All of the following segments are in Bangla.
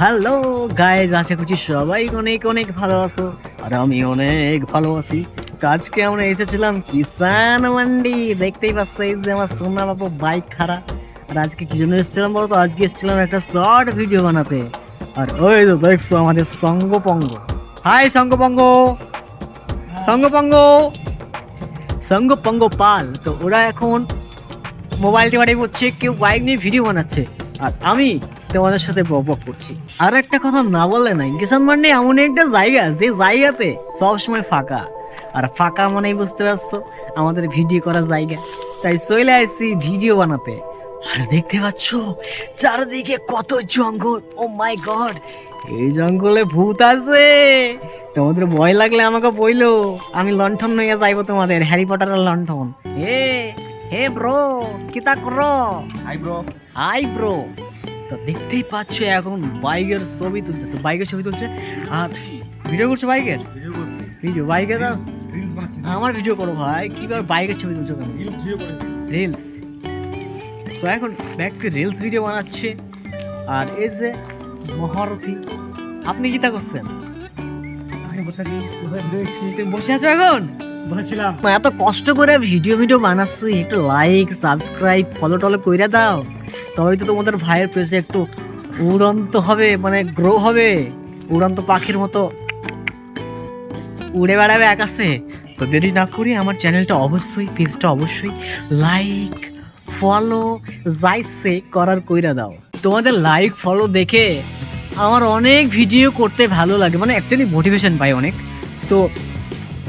হ্যালো গাইজ, আশা করছি সবাই অনেক অনেক ভালো আছো আর আমি অনেক ভালো আছি। তো আজকে আমরা এসেছিলাম কিষান মান্ডি। দেখতেই পাচ্ছ এই যে আমার সোনা বাবু বাইক খারাপ আর আজকে কি জন্য এসেছিলাম বলতো আজকে এসেছিলাম একটা শর্ট ভিডিও বানাতে। আর ওই তো দেখছ আমাদের সঙ্গপঙ্গ। হাই সঙ্গপঙ্গ! সঙ্গপঙ্গ! সঙ্গপঙ্গ পাল। তো ওরা এখন মোবাইল টিপাটি করছে, কেউ বাইক নিয়ে ভিডিও বানাচ্ছে। আর আমি তোমাদের সাথে বক করছি। আর একটা কথা না বললে নাই কিষান মান্ডি এমন একটা জায়গা যে জায়গাতে সবসময় ফাঁকা। আর ফাঁকা মানেই বুঝতে পারছ আমাদের ভিডিও করার জায়গা। তাই চলে আসছি ভিডিও বানাতে। আর দেখতে পাচ্ছ চারদিকে কত জঙ্গল। ও মাই গড এই জঙ্গলে ভূত আছে। তোমাদের ভয় লাগলে আমাকে বইলো আমি লণ্ঠন নিয়ে যাইবো তোমাদের হ্যারি পটারের লণ্ঠন। হে হে ব্রো কিতা করো? হাই ব্রো হাই ব্রো তো দেখতেই পাচ্ছ এখন বাইকের ছবি তুলতেছে বাইকের ছবি তুলছে। আর ভিডিও করছ বাইকের? ভিডিও বাইকের রিলস আমার ভিডিও করো ভাই কি করে বাইকের ছবি তুলছো কেন? রিলস ভিডিও রিলস তো এখন ব্যাগকে রিলস ভিডিও বানাচ্ছে। আর এই যে মহারথী আপনি কি তা করছেন? বসে আছো এখন? বসেছিলাম এত কষ্ট করে ভিডিও ভিডিও বানাচ্ছি, একটু লাইক সাবস্ক্রাইব ফলো টলো কইরা দাও। তবেই তো তোমাদের ভাইয়ের পেজটা একটু উড়ন্ত হবে মানে গ্রো হবে। উড়ন্ত পাখির মতো উড়ে বেড়াবে আকাশে। তো দেরি না করি আমার চ্যানেলটা অবশ্যই পেজটা অবশ্যই লাইক ফলো যাইছে করার কইরা দাও। তোমাদের লাইক ফলো দেখে আমার অনেক ভিডিও করতে ভালো লাগে মানে অ্যাকচুয়ালি মোটিভেশন পাই অনেক। তো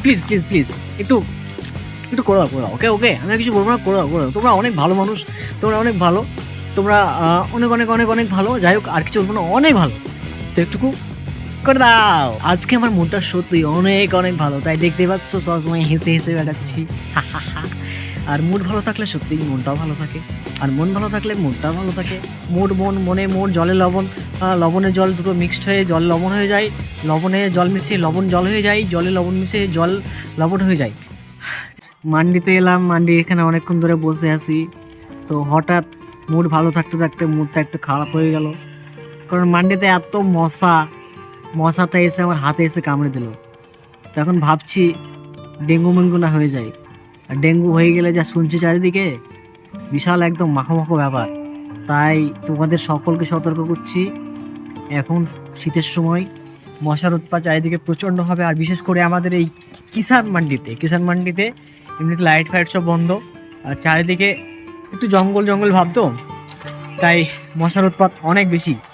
প্লিজ প্লিজ প্লিজ একটু একটু করো করো ওকে ওকে আমি কিছু বলব না, করো করো। তোমরা অনেক ভালো মানুষ, তোমরা অনেক ভালো, তোমরা অনেক অনেক অনেক অনেক ভালো, যাই হোক, আর কিছু বলব না, অনেক ভালো। তো একটুকু করে দাও। আজকে আমার মনটা সত্যি অনেক অনেক ভালো, তাই দেখতে পাচ্ছ, সবসময় হেসে হেসে বেড়াচ্ছি। আর মুড ভালো থাকলে সত্যিই মনটাও ভালো থাকে। আর মন ভালো থাকলে মুডটাও ভালো থাকে। মুড মন মনে মোট জলে লবণ। আহ, লবণে জল দুটো মিক্সড হয়ে জল লবণ হয়ে যায়। লবণে জল মিশিয়ে লবণ জল হয়ে যায়। জলে লবণ মিশিয়ে জল লবণ হয়ে যায়। মান্ডিতে এলাম। মান্ডি এখানে অনেকক্ষণ ধরে বসে আছি। তো হঠাৎ মুড ভালো থাকতে থাকতে মুডটা একটু খারাপ হয়ে গেল। কারণ মান্ডিতে এত মশা। মশাটা এসে আমার হাতে এসে কামড়ে দিল। তখন ভাবছি ডেঙ্গু মেঙ্গু না হয়ে যায়। আর ডেঙ্গু হয়ে গেলে যা শুনছি চারিদিকে, বিশাল একদম মাখো ব্যাপার। তাই তোমাদের সকলকে সতর্ক করছি, এখন শীতের সময় মশার উৎপাত চারিদিকে প্রচণ্ড হবে, আর বিশেষ করে আমাদের এই কিষান মান্ডিতে কিষান মান্ডিতে এমনিতে লাইট ফাইট সব বন্ধ, আর চারিদিকে একটু জঙ্গল জঙ্গল ভাবতো, তাই মশার উৎপাত অনেক বেশি।